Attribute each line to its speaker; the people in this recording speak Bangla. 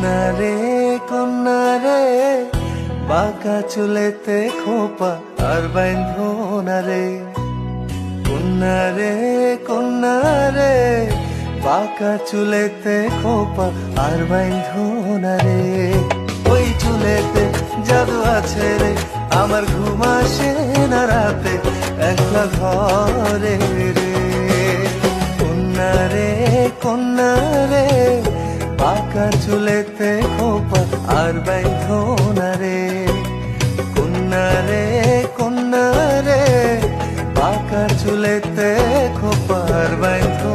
Speaker 1: কন্যা রে কন্যা রে, বাঁকা চুলেতে খোপা আর বাইন্ধো না রে। কন্যা রে কন্যা রে, বাঁকা চুলেতে খোপা আর বাইন্ধো না রে। ওই চুলেতে জাদু আছে রে, আমার ঘুম আসে না রাতে, একলা ঘরে কার চুলেতে খোপা? আর বাইধো না রে। কন্যা রে কন্যা রে। বাঁকা চুলেতে খোপা। আর বাইধো